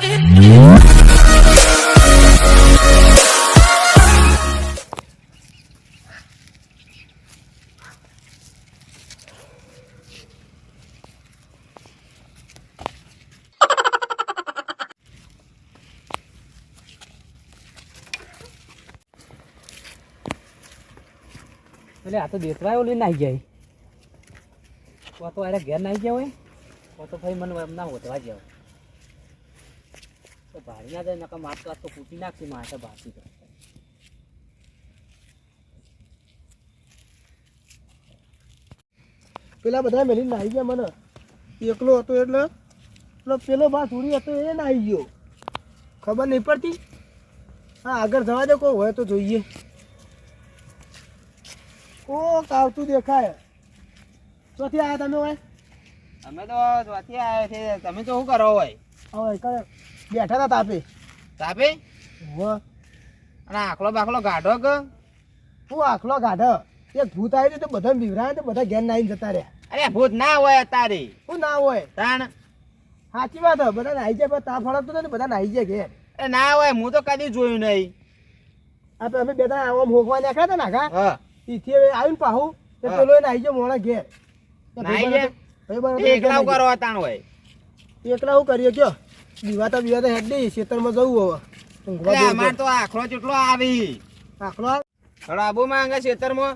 એટલે આ તો દેતવાય ઓલી નાઈ જાય કો તો અરે ઘેર નાઈ ગયા હોય તો ભાઈ મને એમ ના હોતવા જાવ તો ભાડી ના જાય નકા માર તો આ તો કૂટી નાખતી મારે ભાસી તો. પેલા બધા મેલી નાહી ગયા મને. એકલો હતો એટલે પેલો પેલો બા થોડી હતો એ નાહી ગયો. ખબર નહીં પડતી? હા આગળ જવા દે કોઈ હોય તો જોઈએ. કોક આવતું દેખાય. ચોથી આવ્યા તમે હોય અમે તો ચોથી આવ્યા છે તમે તો શું કરો હોય? હવે કરે બેઠા હતા તાપે. તાપે? હોવે. અને આખલો બાખલો ગાઢો કે? હું આખલો ગાઢો. એક ભૂત આવી તો બધા બીવરાય તો બધા ઘેર નાહીને જતા રહ્યા. અરે ભૂત ના હોય તારે શું ના હોય. તાણ? સાચી વાત હે, બધા નાહી જાય તાપ ફળકતો હતો ને બધા નાહી જાય ઘેર. એ ના હોય હું તો કદી જોયું નહીં. આપણે અમે બે ત્રણ આવો હોકવા નાખ્યા હતા નાખા હા. ઈથી હવે આવીને પાહું તો પેલો એને આવી ગયો મોણા ઘેર. તે એકલા કરો તાણ હોય. એકલા હું કરીએ કયો? બીવાતા બીવાતા હેડ નહીં ખેતરમાં જવું હવે. એટલે. અમાર તો આખલો કેટલો આવી. આખલો આબુ માંગે ખેતરમાં.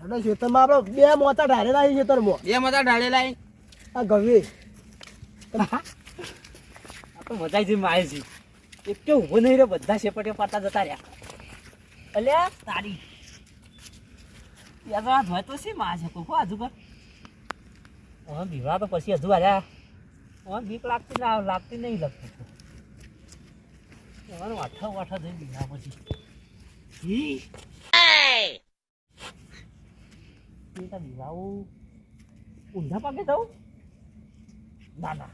આપણે ખેતરમાં આપણે બે મોતા ઢાળેલા છે ખેતરમાં. બે મોતા ઢાળેલા. આ ગવે. તો મજા છે મારે છે. એક તો ઊભો નહીં રહ્યો બધા શેપટીઓ પાડતા જતા રહ્યા. અલ્યા તારી. ધોય તો છે માં છે કોકો આજુ પર હા બીવા તો પછી હજુ આયા હા બીક લાગતી ના લાગતી નહીં લગતી. તમારું વાઠા વાઠા થઈ ગયા પછી. બીવાવું ઊંધા પાકે થવું ના ના.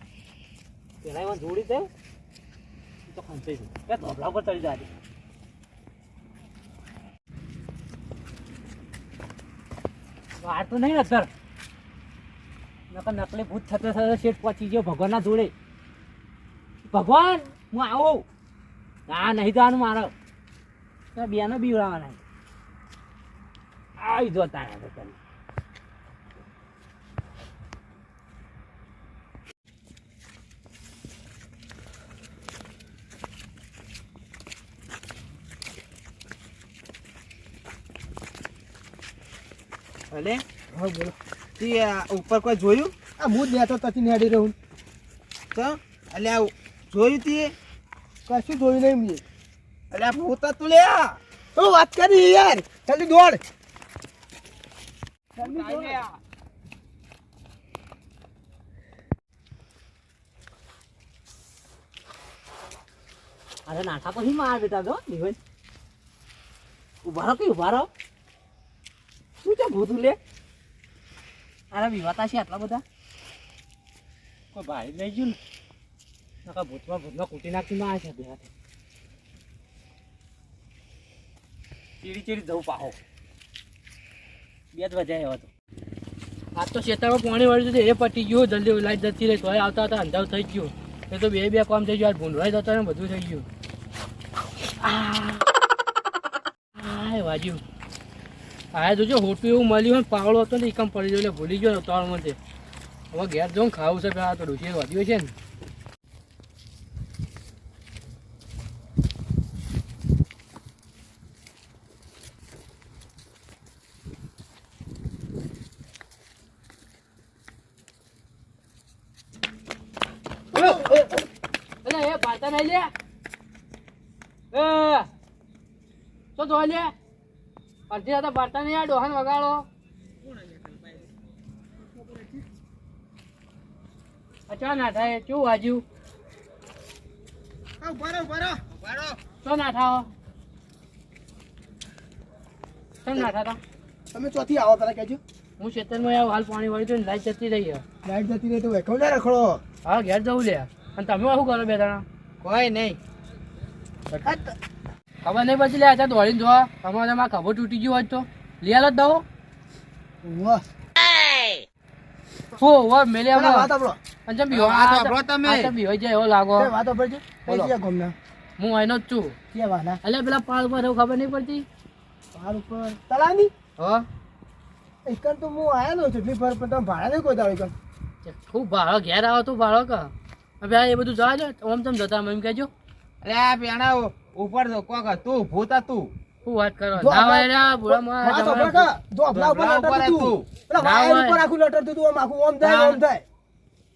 પેલા એમાં જોડી દે. તો ખંચાઈ જવું કે ધોબલા પર ચડી જાય વાર તો નહીં અસર નકર નકલી ભૂત થતા થતા શેઠ પહોંચી ગયો ભગવાનના જોડે. ભગવાન હું આવું. ના નહીં જવાનું મારો. બેનો બીવડાવવાના આવી જો તારા તો તને હા બોલો. તી ઉપર કોઈ જોયું? આ હું જ બેઠો તથી નેડી રહું. તો? એટલે આ જોયું તી કશું જોયું નહીં મેં. એટલે આ ભૂત તું લે. હું વાત કરી યાર. જલ્દી દોડ. અરે નાઠા પછી માર બેટા તો. નિવેન ઊભા રહો કે ઊભા રહો? શું છે ભૂતું લે અરે વિવાતા છે આટલા બધા? કોઈ ભાઈ લઈ ગયું ને? નકા ભૂતમાં ભૂતમાં કૂટી નાખી ના છે બે હાથે. ચીડી ચીડી જવું પાહો. બે જ વજાય હવે તો. આજ તો ખેતરમાં પાણી વળ્યું છે, એ પટી ગયું, જલ્દી લાઈટ જતી રહી તો આવતા હતા અંધાવ થઈ ગયું. એ તો બે બે કામ થઈ ગયું, આજ ભૂંડવાઈ જતો ને બધું થઈ ગયું. આ વાજ્યું આ જોજો, હોટું એવું મળ્યું હોય પાવડો હતો ને એકમ પડી ગયો એટલે ભૂલી ગયો તળમાં છે હવે ઘેર જો ખાવું છે, પેલા તો ડોસી વધ્યું છે ને. અલે, એ પાતા નહીં લે એ તો ધો લે અડધી રાતે ભરતા નહીં આ ડોહન વગાડો. અચ્છા ના થાય કેવું વાજ્યું? ના થાઓ. ના થતા? તમે ચોથી આવો પેલા કહેજો. હું ખેતરમાં આવું હાલ પાણી વાળી તો લાઈટ જતી રહી. લાઈટ જતી રહી તો ના રખડો. હા ઘેર જવું લે. અને તમે શું કરો બે જણા? કોઈ નહીં. ખબર નહીં પછી લે અત્યારે દોડીને જો. તમારે મારા ખબર તૂટી ગયું હોય તો. લઈ આલો જ દવો હો મેલે પેલા વાત આપણો અને જેમ હવે બીવો- વાત આ વાપરો તમે. આ તો જાય એવો લાગો. તે વાતો પડજો બોલો. હું અહીંનો જ છું. કે વાના? એટલે પેલા પાલ ઉપર એવું ખબર નહીં પડતી? પહાડ ઉપર. હો. એકન તો હું આયેલો છું એટલી ફર પણ તમે ભાડા નહીં કોઈ દાડો એકન ભાડો ઘેર આવો તું ભાડો કા. હવે એ બધું જવા દો. ઓમ તમ જતા એમ કહેજો. અરે આ પેણા ઉપર જો કોક તું ભૂતા તું. શું વાત કરો? જો ના હોય આપણા- રે, ભૂરામાં આ વાત જમાના જો આપણા ઉપર લટર તું. પેલા ના વાયર હોય. ઉપર આખું લટર તું આમ આખું ઓમ થાય, ઓમ થાય.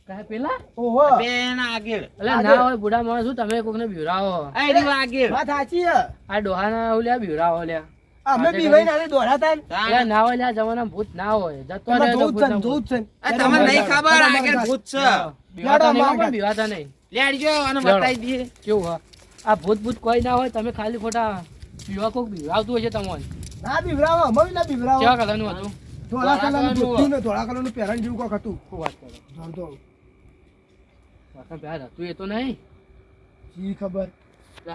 કાંઈ પેલા? ઓહો. પેના આગળ એટલે ના હોય બુડા માણસ શું તમે કોકને બીવરાવો? એ રી આગળ વાત સાચી. આ ડોહાના ઓલ્યા લ્યા અમે ને. ના. હોય લ્યા જમાના ભૂત ના હોય. જતો રહે તો જોવું જ છે તમને નહીં ખબર આગળ ભૂત છે. બીવાતા નહીં બીવાતા નહીં. લેડજો અને બતાવી દઈએ. કેવું હા આ ભૂત ભૂત કોઈ ના હોય તમે ખાલી ખોટા પીવા કોક બીવરાવતું હોય છે તમને ના બીવરાવો, અમે ના બીવરાવો. કેવા કલરનું હતું? ધોળા કલરનું ધોતું ને ધોળા કલરનું પહેરણ જેવું કોક હતું. શું વાત કરો? જાણતો. વાતા પ્યાર હતું એ તો નહીં. જી ખબર.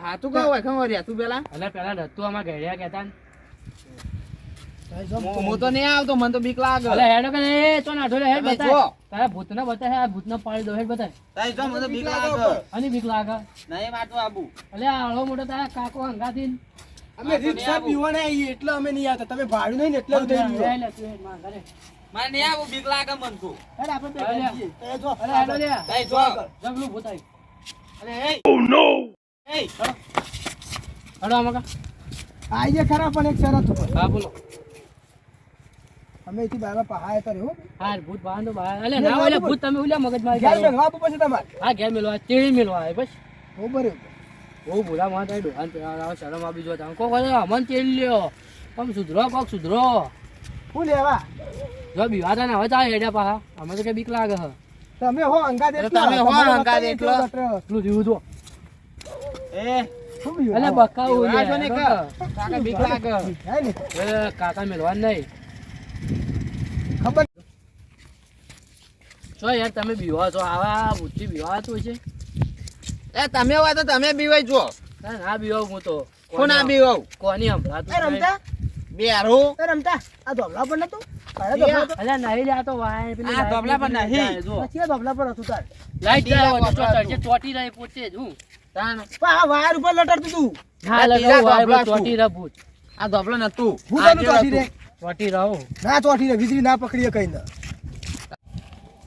હાથું કહો હોય ખબર તું પેલા? એટલે પેલા હતું આમાં ઘેડિયા કહેતા ને. હું તો નહીં આવતો મને તો બીક લાગે. અલે હેડો કે એ તો નાઠો લે હેડ તમે બતાય. તારા આ ભૂતને પાડી દો હેડ બતાય. તારી જો મને બીક લાગે. અને બીક લાગે. નહીં મારતો આબુ. અલે આળો મોટો તારા કાકો હંગાથી અમે રિક્ષા પીવાના આવીએ એટલે અમે નહીં આવતા. તમે ભાડું નહીં એટલે મારે નહીં આવું બીક લાગે મન તો. આપણે બે અરે. જઈએ. એ જો, અલે હેડો લે. તારી જો. જગલું ભૂત અરે એ. એ. હેડો આમાં કા? આઈએ ખરા પણ એક શરત ઉપર હા બોલો. અમે એથી બહાર પહાય તો રહ્યો હાર ભૂત બહાર તો બહાર અલે ના ઓલે ભૂત તમે ઓલે મગજ મારી ઘેર કરો બેઠવા પછી તમારે. હા ઘેર આ તેડી મેલો આવે બસ. બરોબર બહુ ભૂલા માં થાય ડોહાન પેલા શરમ આવી જો તાં કો અરે અમન તેડી લ્યો. કોમ સુધરો કોક સુધરો. હું લેવા? જો બીવાતા ના હોય તો આ હેડ્યા પાહા અમે તો કે બીક લાગે હ તમે હો અંગા અરે તમે હો અંગા બતાવીએ એટલો. જીવું તો એ? અલે આવો. બકાવું લે. બીવરાજો ને કે કાકા બીક લાગે. હે કાકા મેલવા નહીં ખબર જો યાર તમે બીવા છો આવા બુદ્ધિ બીવાતું છે. એ તમે હોય તો તમે બીવાય છો ના બીવાવ હું તો. કોણ ના બીવાવ કોની હમણાં રમતા? બેરો એ રમતા? આ ધોબલા પર નતું? તારે ધોબલા પર- અલ્યા નહીં લે તો વાય પેલી આ ધોબલા પર નહીં. પછી આ ધોબલા પર હતું તાર. લાઈટ જાય તો ધોબલા ચોટી રહી પોતે જ હું. આ વાયર ઉપર લટકતું તું. ના આ લગાવું ધોબલા બસ ચોટી રહે ભૂત. આ ધોબલો નતું. હું આગળ ચોટી રે ચોટી રહો ના ચોટી રે વીજળી ના પકડીએ કઈ ના એ રમતા તું બોલ. ઓય, આ ચાલે લે તું કોઈ કોઈ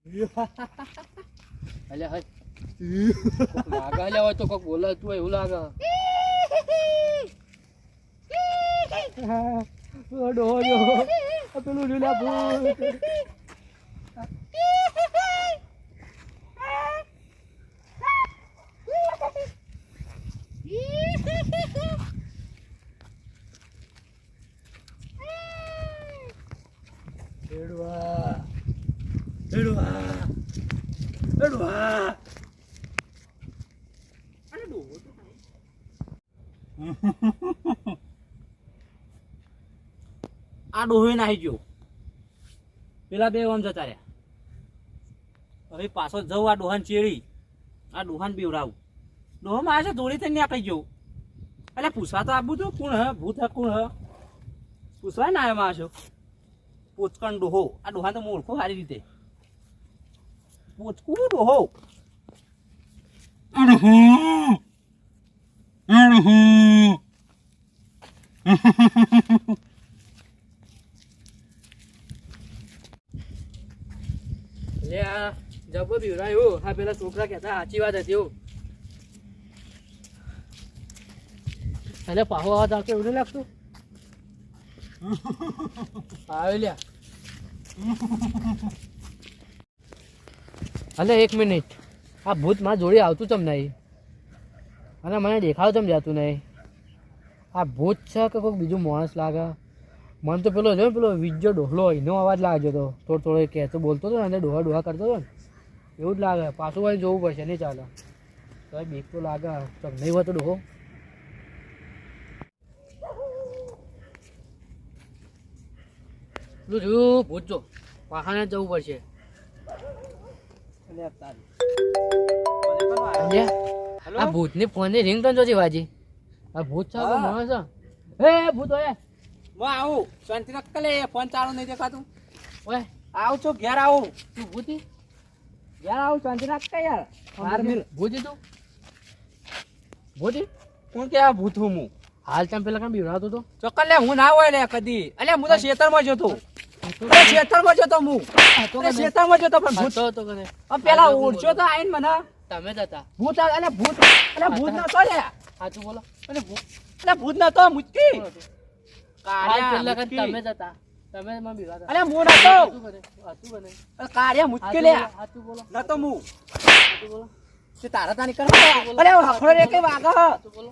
અલે હઈ લાગા લાગે લે હોય તો કોક બોલે તું હોય એવું લાગે. ઓ ડોહો જો આ પેલું એડવા એડવા એડવા આ ડોહે નાહી ગયો. પેલા બે આમ જતા રહ્યા. હવે પાછો જવું આ ડોહાન ચેડી આ ડોહાન બીવડાવું. ડોહો મારે છે દોડી થઈને આપી ગયો. એટલે પૂછવા તો આપું તું કોણ હ? ભૂત હ કોણ હ? પૂછવાય ના આવ્યો મારે પોચકણ ડોહો. આ ડોહાન તો હું ઓળખું સારી રીતે. પોચકું ડોહો લે આ જબ્બો બીવરાયું હા. પેલા છોકરા કહેતા સાચી વાત હતી એવું એટલે પાહો અવાજ આવતો એવું લાગતું. આવે લ્યા. અલે, એક મિનિટ. આ ભૂત મારા જોડે આવતું ચમ નહીં? અને મને દેખાવ ચમ જતું નહીં? આ ભૂત છે કે કોઈક બીજું માણસ લાગે? મને તો પેલો જો પેલો વીજો ડોહલો, એનો અવાજ લાગ્યો તો. થોડો થોડો કહેતો, બોલતો હતો ને, અને ડોહા ડોહા કરતો હતો ને. એવું જ લાગે. પાછું વાળી જોવું પડશે, નહીં ચાલે. તો બીક તો લાગે. તો નહીં હોય તો ડોહો? પેલું જોયું? ભૂત જો. પહાણે જવું પડશે. એટલે ભૂતની ફોન ભૂતની ફોનની રિંગ તો જોતી વાજી. આ ભૂત છે કે. છે. એ ભૂત ઓય. મો આવું. શાંતિ રાખ કલે ફોન ચાલુ નહીં દેખાતું. ઓય. આવું છું ઘેર આવું. તું ભૂતી? ઘેર આવું શાંતિ રાખ યાર. બાર મિલ ભૂતી તું? ભૂતી? કોણ કે આ ભૂત હું? હાલ ટાઈમ પેલા કામ બીવડાવતો તો. ચોક્કસ લે હું ના હોય લે કદી. અલ્યા હું તો ખેતરમાં જતો ખેતરમાં જતો હું ખેતરમાં જતો પણ ભૂત તો કરે પેલા ઓળખ્યો તો આઈને મને તમે હતા ભૂત આ- ભૂત અલ્યા ભૂત નતો લે સાચું બોલો અરે ભૂત અલ્યા ભૂત નતો મુચકી બોલો તું. હાલ કાળિયા. તમે હતા તમે મને બીવડાવતા અલ્યા હું નતો સાચું અરે કાળિયા મુચકી સાચું બોલો નતો હું સાચું બોલો તે તારા તાની કરો અરે હખડો રે કે વાગ સાચું બોલો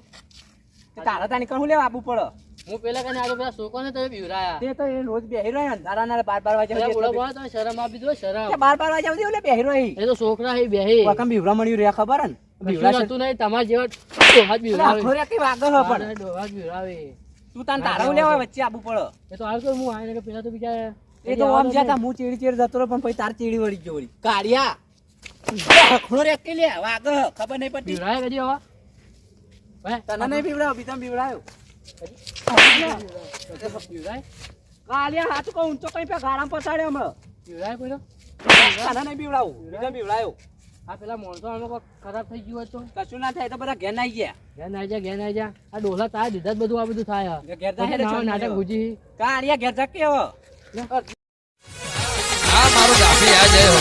તારા તાની કર હું લે આપવું પડે? હું પેલા કને આગળ પેલા છોકરાને તમે બીવડાયા તે તો એ રોજ બેહી રહ્યો અંધારાના બાર બાર વાગ્યા પેલા સુધી બુડા તમે શરમ આપી દો શરમ. બાર બાર વાગ્યા સુધી ઓલે બેહી રહ્યો એ તો છોકરા હે બેહે. વકમ બીવરા મળ્યું રે ખબર ને? બીવરા તું નહીં તમારા જેવા ડોહા જ બીવડાવે હખડો રે કે વાગો હ પણ. મારે ડોહા તું તાન તારા લેવા વચ્ચે આપવું પડે. એ તો હાલ તો હું આવીને કે પેલા તો બીજા એ તો આમ જતા હું ચીડી ચીડી જતો પણ પછી તાર ચીડી વળી ગયો વળી. કાળિયા. હખડો રે કે લે વાગો ખબર નહીં પડતી. બીવડાવે ગજી હવા તને નહીં પીવડાવ બીજા પીવડાયો પીવડાય. કાલિયા હાથ કહું તો કઈ પે ગાળામાં પસાડ્યો અમે. પીવડાય પડ્યો તને નહીં પીવડાવું. બીજા પીવડાયો. આ પેલા મોણસો આનો ખરાબ થઈ ગયું હતું કશું ના થાય તો બધા ઘેર આવી ગયા. ઘેર આવી ગયા ઘેર આવી ગયા આ ડોલા તાર દીધા બધું આ બધું થાય ઘેર થાય નાટક ગુજી. કાળિયા ઘેર જકે હો આ મારું ગાફી આ જય હો.